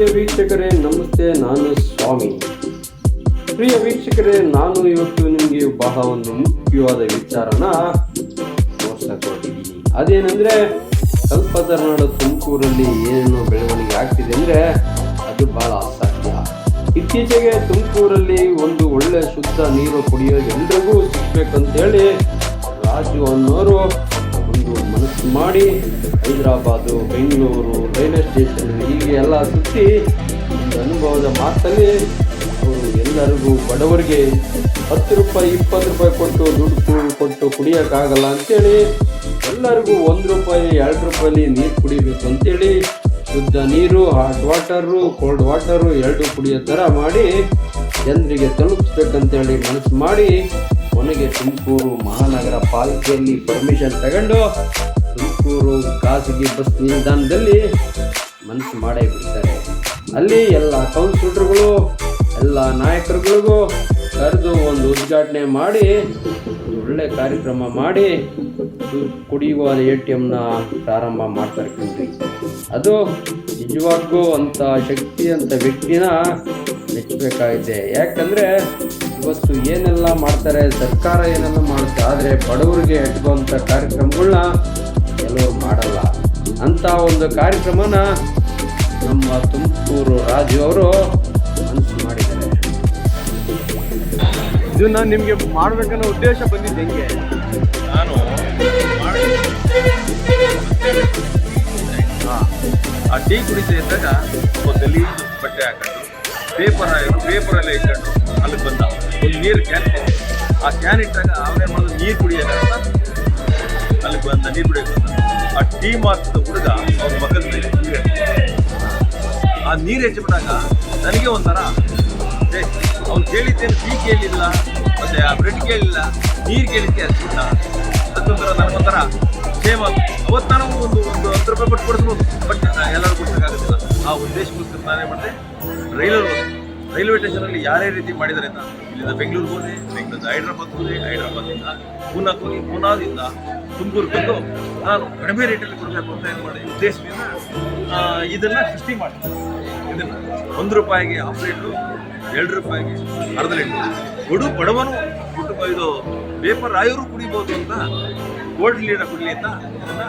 ಪ್ರೀತಿಯ ವೀಕ್ಷಕರೇ, ನಮಸ್ತೆ, ನಾನು ಸ್ವಾಮಿ. ಪ್ರಿಯ ವೀಕ್ಷಕರೇ, ನಾನು ಇವತ್ತು ನಿಮಗೆ ಬಹಳ ಒಂದು ಮುಖ್ಯವಾದ ವಿಚಾರನ ತೋರ್ಸಕ್ ಹೊರಟಿದ್ದೀನಿ ಅದೇನೆಂದ್ರೆ ಕಲ್ಪತರುನಾಡು ತುಮಕೂರಲ್ಲಿ ಏನೇನು ಬೆಳವಣಿಗೆ ಆಗ್ತಿದೆ ಅಂದ್ರೆ, ಅದು ಬಹಳ ಅಸಾಧ್ಯ. ಇತ್ತೀಚೆಗೆ ತುಮಕೂರಲ್ಲಿ ಒಂದು ಒಳ್ಳೆ ಶುದ್ಧ ನೀರು ಕುಡಿಯೋದು ಎಲ್ರಿಗೂ ಸಿಗ್ಬೇಕಂತೇಳಿ ರಾಜು ಅನ್ನೋರು ಒಂದು ಮನಸ್ಸು ಮಾಡಿ ಹೈದರಾಬಾದು, ಬೆಂಗಳೂರು, ರೈಲ್ವೆ ಸ್ಟೇಷನ್ ಹೀಗೆ ಎಲ್ಲ ಸುತ್ತಿ ಒಂದು ಅನುಭವದ ಮಾತಲ್ಲಿ ಅವರು ಎಲ್ಲರಿಗೂ ಬಡವರಿಗೆ ಹತ್ತು ರೂಪಾಯಿ, ಇಪ್ಪತ್ತು ರೂಪಾಯಿ ಕೊಟ್ಟು ದುಡ್ಡು ಕೊಟ್ಟು ಕುಡಿಯೋಕ್ಕಾಗಲ್ಲ ಅಂತೇಳಿ ಎಲ್ಲರಿಗೂ ಒಂದು ರೂಪಾಯಿ, ಎರಡು ರೂಪಾಯಿ ನೀರು ಕುಡಿಬೇಕು ಅಂತೇಳಿ ಶುದ್ಧ ನೀರು ಹಾಟ್ ವಾಟರು ಕೋಲ್ಡ್ ವಾಟರು ಎರಡು ಕುಡಿಯೋ ಥರ ಮಾಡಿ ಜನರಿಗೆ ತಲುಪಿಸ್ಬೇಕಂತೇಳಿ ಮನಸ್ಸು ಮಾಡಿ ಕೊನೆಗೆ ತುಮಕೂರು ಮಹಾನಗರ ಪಾಲಿಕೆಯಲ್ಲಿ ಪರ್ಮಿಷನ್ ತಗೊಂಡು ತುಮಕೂರು ಖಾಸಗಿ ಬಸ್ ನಿಲ್ದಾಣದಲ್ಲಿ ಮನಸ್ಸು ಮಾಡೇ ಬಿಡ್ತಾರೆ. ಅಲ್ಲಿ ಎಲ್ಲ ಕೌನ್ಸಿಲರ್ಗಳು ಎಲ್ಲ ನಾಯಕರುಗಳಿಗೂ ಕರೆದು ಒಂದು ಉದ್ಘಾಟನೆ ಮಾಡಿ ಒಳ್ಳೆ ಕಾರ್ಯಕ್ರಮ ಮಾಡಿ, ಕುಡಿಯುವ ಎ ಟಿ ಎಮ್ನ ಪ್ರಾರಂಭ ಮಾಡ್ತಾರೆ ಕಣ್ರಿ. ಅದು ನಿಜವಾಗ್ಲೂ ಅಂಥ ಶಕ್ತಿ ಅಂಥ ವ್ಯಕ್ತಿನ ಮೆಚ್ಚಬೇಕಾಗಿದೆ. ಯಾಕಂದರೆ ಇವತ್ತು ಏನೆಲ್ಲ ಮಾಡ್ತಾರೆ ಸರ್ಕಾರ ಏನೆಲ್ಲ ಮಾಡುತ್ತೆ ಆದರೆ ಬಡವರಿಗೆ ಎಟ್ಕೋಂಥ ಕಾರ್ಯಕ್ರಮಗಳನ್ನ ಕೆಲವರು ಮಾಡಲ್ಲ. ಅಂಥ ಒಂದು ಕಾರ್ಯಕ್ರಮನ ನಮ್ಮ ತುಮಕೂರು ರಾಜು ಅವರು ಮನಸ್ಸು ಮಾಡಿದ್ದಾರೆ. ಇದನ್ನ ನಿಮಗೆ ಮಾಡ್ಬೇಕನ್ನೋ ಉದ್ದೇಶ ಬಂದಿದ್ದೆ ಹೆಂಗೆ? ನಾನು ಆ ಟೀ ಕುಡಿತಾ ಇದ್ದಾಗ ಒಂದು ಗಲೀಜು ಬಟ್ಟೆ ಹಾಕೊಂಡು ಪೇಪರ್ ಪೇಪರ್ ಪೇಪರಲ್ಲೇ ಇಟ್ಕೊಂಡು ಅಲ್ಲಿಗೆ ಬಂದ ಒಂದು ನೀರು ಕ್ಯಾನ್ ಆ ಕ್ಯಾನ್ ಇಟ್ಟಾಗ ಅವನೇನು ಮಾಡೋದು ನೀರು ಕುಡಿಯೋಣ ಅಂತ ಅಲ್ಲಿಗೆ ಬಂದ, ನೀರು ಕುಡಿಯೋಕೆ ಆ ಟೀ ಮಾರ್ಕ್ಸ್ ಹುಡುಗ ಅವ್ರ ಮಗನ ಮೇಲೆ ನೀರು. ಆ ನೀರು ಹೆಚ್ಚಿಬಿಟ್ಟಾಗ ನನಗೆ ಒಂಥರ ಅವ್ನು ಕೇಳಿದ್ದೇನು ಟೀ ಕೇಳಿಲ್ಲ, ಮತ್ತೆ ಆ ಬ್ರೆಡ್ ಕೇಳಿಲ್ಲ, ನೀರು ಕೇಳಿದ್ದೆ ಹಚ್ಬಿಟ್ಟ ಅದೊಂಥರ ನನಗೊಂಥರ ಸೇಮ್ ಅವತ್ತು ನಾನು ಒಂದು ಒಂದು ಹತ್ತು ರೂಪಾಯಿ ಕೊಟ್ಟು ಕೊಡಿಸ್ಬೋದು. ಬಟ್ ಎಲ್ಲರೂ ಕೊಡ್ಸೋಕ್ಕಾಗೋದಿಲ್ಲ ಆ ಉದ್ದೇಶಕ್ಕೋಸ್ಕರ ನಾನೇ ಮಾಡಿದೆ ಹೋದೆ. ರೈಲ್ವೆ ಸ್ಟೇಷನಲ್ಲಿ ಯಾರೇ ರೀತಿ ಮಾಡಿದ್ದಾರೆ ಅಂತ ಇಲ್ಲಿಂದ ಬೆಂಗಳೂರಿಗೆ ಹೋದೆ, ಬೆಂಗಳೂರಿಂದ ಹೈದ್ರಾಬಾದ್ ಹೋದೆ ಹೈದ್ರಾಬಾದಿಂದ ಪೂನಾಕ್ಕೆ ಹೋಗಿ ಪೂನಾದಿಂದ ತುಮಕೂರು ಬಂದು ನಾನು ಕಡಿಮೆ ರೇಟಲ್ಲಿ ಕೊಡಬೇಕು ಅಂತ ಏನು ಮಾಡಿ ಉದ್ದೇಶದಿಂದ ಇದನ್ನ ಸೃಷ್ಟಿ ಮಾಡ್ತೀನಿ ಇದನ್ನ ಒಂದು ರೂಪಾಯಿಗೆ ಹಾಫ್ ಲೀಟ್ರು ಎರಡು ರೂಪಾಯಿಗೆ ಅರ್ಧ ಲೀಟ್ರು ಬಡು ಬಡವನು ಕುಟುಂಬ ಇದು ಪೇಪರ್ ಆಯವರು ಕುಡಿಬೋದು ಅಂತ ಕೋಲ್ಡ್ ಲೀಡರ್ ಕೊಡಲಿ ಅಂತ ಇದನ್ನು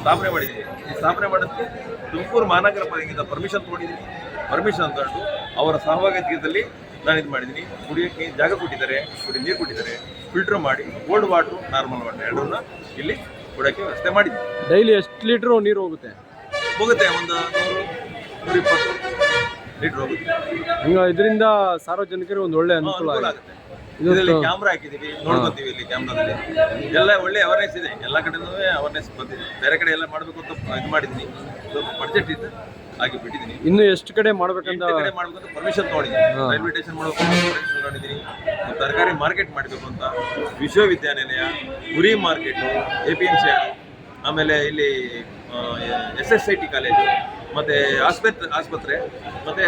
ಸ್ಥಾಪನೆ ಮಾಡಿದ್ದೀನಿ ಈ ಸ್ಥಾಪನೆ ಮಾಡೋದಕ್ಕೆ ತುಮಕೂರು ಮಹಾನಗರ ಪಾಲಿಕೆಯಿಂದ ಪರ್ಮಿಷನ್ ತೊಗೊಂಡಿದ್ದೀನಿ. ಪರ್ಮಿಷನ್ ತಗೊಂಡು ಅವರ ಸಹಭಾಗಿತ್ವದಲ್ಲಿ ನಾನು ಇದು ಮಾಡಿದ್ದೀನಿ. ಕುಡಿಯೋಕ್ಕೆ ಜಾಗ ಕೊಟ್ಟಿದ್ದಾರೆ ಕುಡಿ ನೀರು ಕೊಟ್ಟಿದ್ದಾರೆ. ಫಿಲ್ಟರ್ ಮಾಡಿ ಕೋಲ್ಡ್ ವಾಟ್ರು ನಾರ್ಮಲ್ ವಾಟರ್ ಎರಡನ್ನ ಇಲ್ಲಿ ಕೊಡೋಕ್ಕೆ ವ್ಯವಸ್ಥೆ ಮಾಡಿದ್ದೀನಿ ಡೈಲಿ ಎಷ್ಟು ಲೀಟ್ರ್ ನೀರು ಹೋಗುತ್ತೆ? ಹೋಗುತ್ತೆ ಒಂದು ನೂರು ನೂರಿಪ್ಪತ್ತು ಲೀಟ್ರ್ ಹೋಗುತ್ತೆ. ಈಗ ಇದರಿಂದ ಸಾರ್ವಜನಿಕರಿಗೆ ಒಂದು ಒಳ್ಳೆ ಅನುಕೂಲ ಆಗುತ್ತೆ. ಇದರಲ್ಲಿ ಕ್ಯಾಮ್ರಾ ಹಾಕಿದೀವಿ ನೋಡ್ಕೊತೀವಿ ಇಲ್ಲಿ ಕ್ಯಾಮ್ರಾದಲ್ಲಿ ಎಲ್ಲ ಒಳ್ಳೆ ಅವೇರ್ನೆಸ್ ಇದೆ. ಎಲ್ಲ ಕಡೆನೂ ಅವೇರ್ನೆಸ್ ಬಂದಿದೆ. ಬೇರೆ ಕಡೆ ಎಲ್ಲ ಮಾಡಬೇಕು ಅಂತ ಇದು ಮಾಡಿದ್ದೀನಿ. ಸ್ವಲ್ಪ ಬಡ್ಜೆಟ್ ಇತ್ತು. ಹಾಗೆ ಬಿಟ್ಟಿದ್ದೀನಿ. ಇನ್ನು ಎಷ್ಟು ಕಡೆ ಮಾಡ್ಬೇಕಂತ ಕಡೆ ಮಾಡಬೇಕು ಅಂತ ಪರ್ಮಿಷನ್ ತಗೊಂಡಿದ್ದೀನಿ. ರೈಲ್ವೆ ಸ್ಟೇಷನ್ ಮಾಡಬೇಕು ಮತ್ತು ತರಕಾರಿ ಮಾರ್ಕೆಟ್ ಮಾಡಬೇಕು ಅಂತ. ವಿಶ್ವವಿದ್ಯಾನಿಲಯ ಗುರಿ market A P M C ಆಮೇಲೆ ಇಲ್ಲಿ S S I T college ಮತ್ತು ಆಸ್ಪತ್ರೆ ಆಸ್ಪತ್ರೆ, ಮತ್ತೆ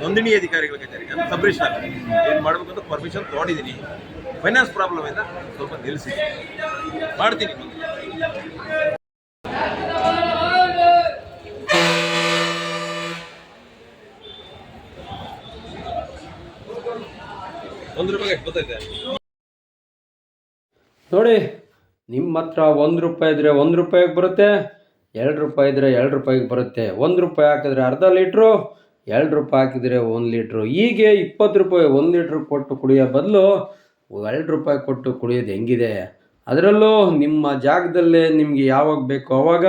ನೋಂದಣಿ ಅಧಿಕಾರಿಗಳ ಕಚೇರಿ ಅಂತ ಸಬ್ ರಿಜಿಸ್ಟ್ರಾರ್ ಏನು ಮಾಡಬೇಕಂತ ಪರ್ಮಿಷನ್ ತೊಗೊಂಡಿದ್ದೀನಿ. ಫೈನಾನ್ಸ್ ಪ್ರಾಬ್ಲಮ್ ಇಂದ ಸ್ವಲ್ಪ ನಿಲ್ಲಿಸಿ. ಮಾಡ್ತೀನಿ ನೋಡಿ, ನಿಮ್ಮ ಹತ್ರ ಒಂದು ರೂಪಾಯಿ ಇದ್ರೆ ಒಂದು ರೂಪಾಯಿಗೆ ಬರುತ್ತೆ. ಎರಡು ರೂಪಾಯಿ ಇದ್ದರೆ ಎರಡು ರೂಪಾಯಿಗೆ ಬರುತ್ತೆ. ಒಂದು ರೂಪಾಯಿ ಹಾಕಿದ್ರೆ ಅರ್ಧ ಲೀಟ್ರು, ಎರಡು ರೂಪಾಯಿ ಹಾಕಿದರೆ ಒಂದು ಲೀಟ್ರು. ಹೀಗೆ ಇಪ್ಪತ್ತು ರೂಪಾಯಿ ಒಂದು ಲೀಟ್ರ್ ಕೊಟ್ಟು ಕುಡಿಯೋ ಬದಲು ಎರಡು ರೂಪಾಯಿ ಕೊಟ್ಟು ಕುಡಿಯೋದು ಹೆಂಗಿದೆ? ಅದರಲ್ಲೂ ನಿಮ್ಮ ಜಾಗದಲ್ಲೇ ನಿಮಗೆ ಯಾವಾಗ ಬೇಕೋ ಅವಾಗ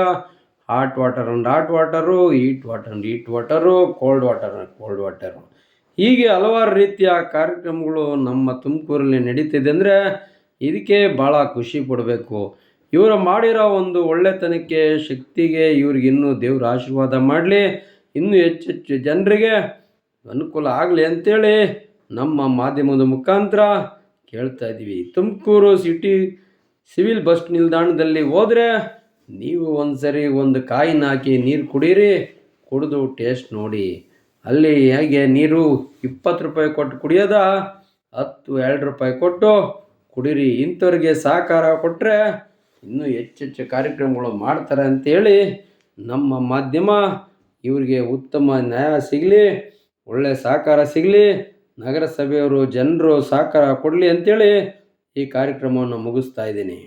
hot water and hot water heat water and heat water cold water cold water ಹೀಗೆ ಹಲವಾರು ರೀತಿಯ ಕಾರ್ಯಕ್ರಮಗಳು ನಮ್ಮ ತುಮಕೂರಲ್ಲಿ ನಡೀತಿದೆ ಅಂದರೆ ಇದಕ್ಕೆ ಭಾಳ ಖುಷಿ ಪಡಬೇಕು. ಇವರು ಮಾಡಿರೋ ಒಂದು ಒಳ್ಳೆತನಕ್ಕೆ, ಶಕ್ತಿಗೆ ಇವ್ರಿಗೆ ಇನ್ನೂ ದೇವ್ರ ಆಶೀರ್ವಾದ ಮಾಡಲಿ. ಇನ್ನೂ ಹೆಚ್ಚೆಚ್ಚು ಜನರಿಗೆ ಅನುಕೂಲ ಆಗಲಿ ಅಂತೇಳಿ ನಮ್ಮ ಮಾಧ್ಯಮದ ಮುಖಾಂತರ ಕೇಳ್ತಾ ಇದ್ದೀವಿ. ತುಮಕೂರು ಸಿಟಿ ಸಿವಿಲ್ ಬಸ್ ನಿಲ್ದಾಣದಲ್ಲಿ ಹೋದರೆ ನೀವು ಒಂದು ಸರಿ ಒಂದು ಕಾಯಿನ ಹಾಕಿ ನೀರು ಕುಡೀರಿ, ಕುಡಿದು ಟೇಸ್ಟ್ ನೋಡಿ. ಅಲ್ಲಿ ಹೇಗೆ ನೀರು ಇಪ್ಪತ್ತು ರೂಪಾಯಿ ಕೊಟ್ಟು ಕುಡಿಯೋದ, ಹತ್ತು, ಎರಡು ರೂಪಾಯಿ ಕೊಟ್ಟು ಕುಡೀರಿ. ಇಂಥವ್ರಿಗೆ ಸಹಕಾರ ಕೊಟ್ಟರೆ ಇನ್ನೂ ಹೆಚ್ಚೆಚ್ಚು ಕಾರ್ಯಕ್ರಮಗಳು ಮಾಡ್ತಾರೆ ಅಂತೇಳಿ ನಮ್ಮ ಮಾಧ್ಯಮ ಇವರಿಗೆ ಉತ್ತಮ ನ್ಯಾಯ ಸಿಗಲಿ ಒಳ್ಳೆಯ ಸಹಕಾರ ಸಿಗಲಿ, ನಗರಸಭೆಯವರು ಜನರು ಸಹಕಾರ ಕೊಡಲಿ ಅಂತೇಳಿ ಈ ಕಾರ್ಯಕ್ರಮವನ್ನು ಮುಗಿಸ್ತಾ ಇದ್ದೀನಿ.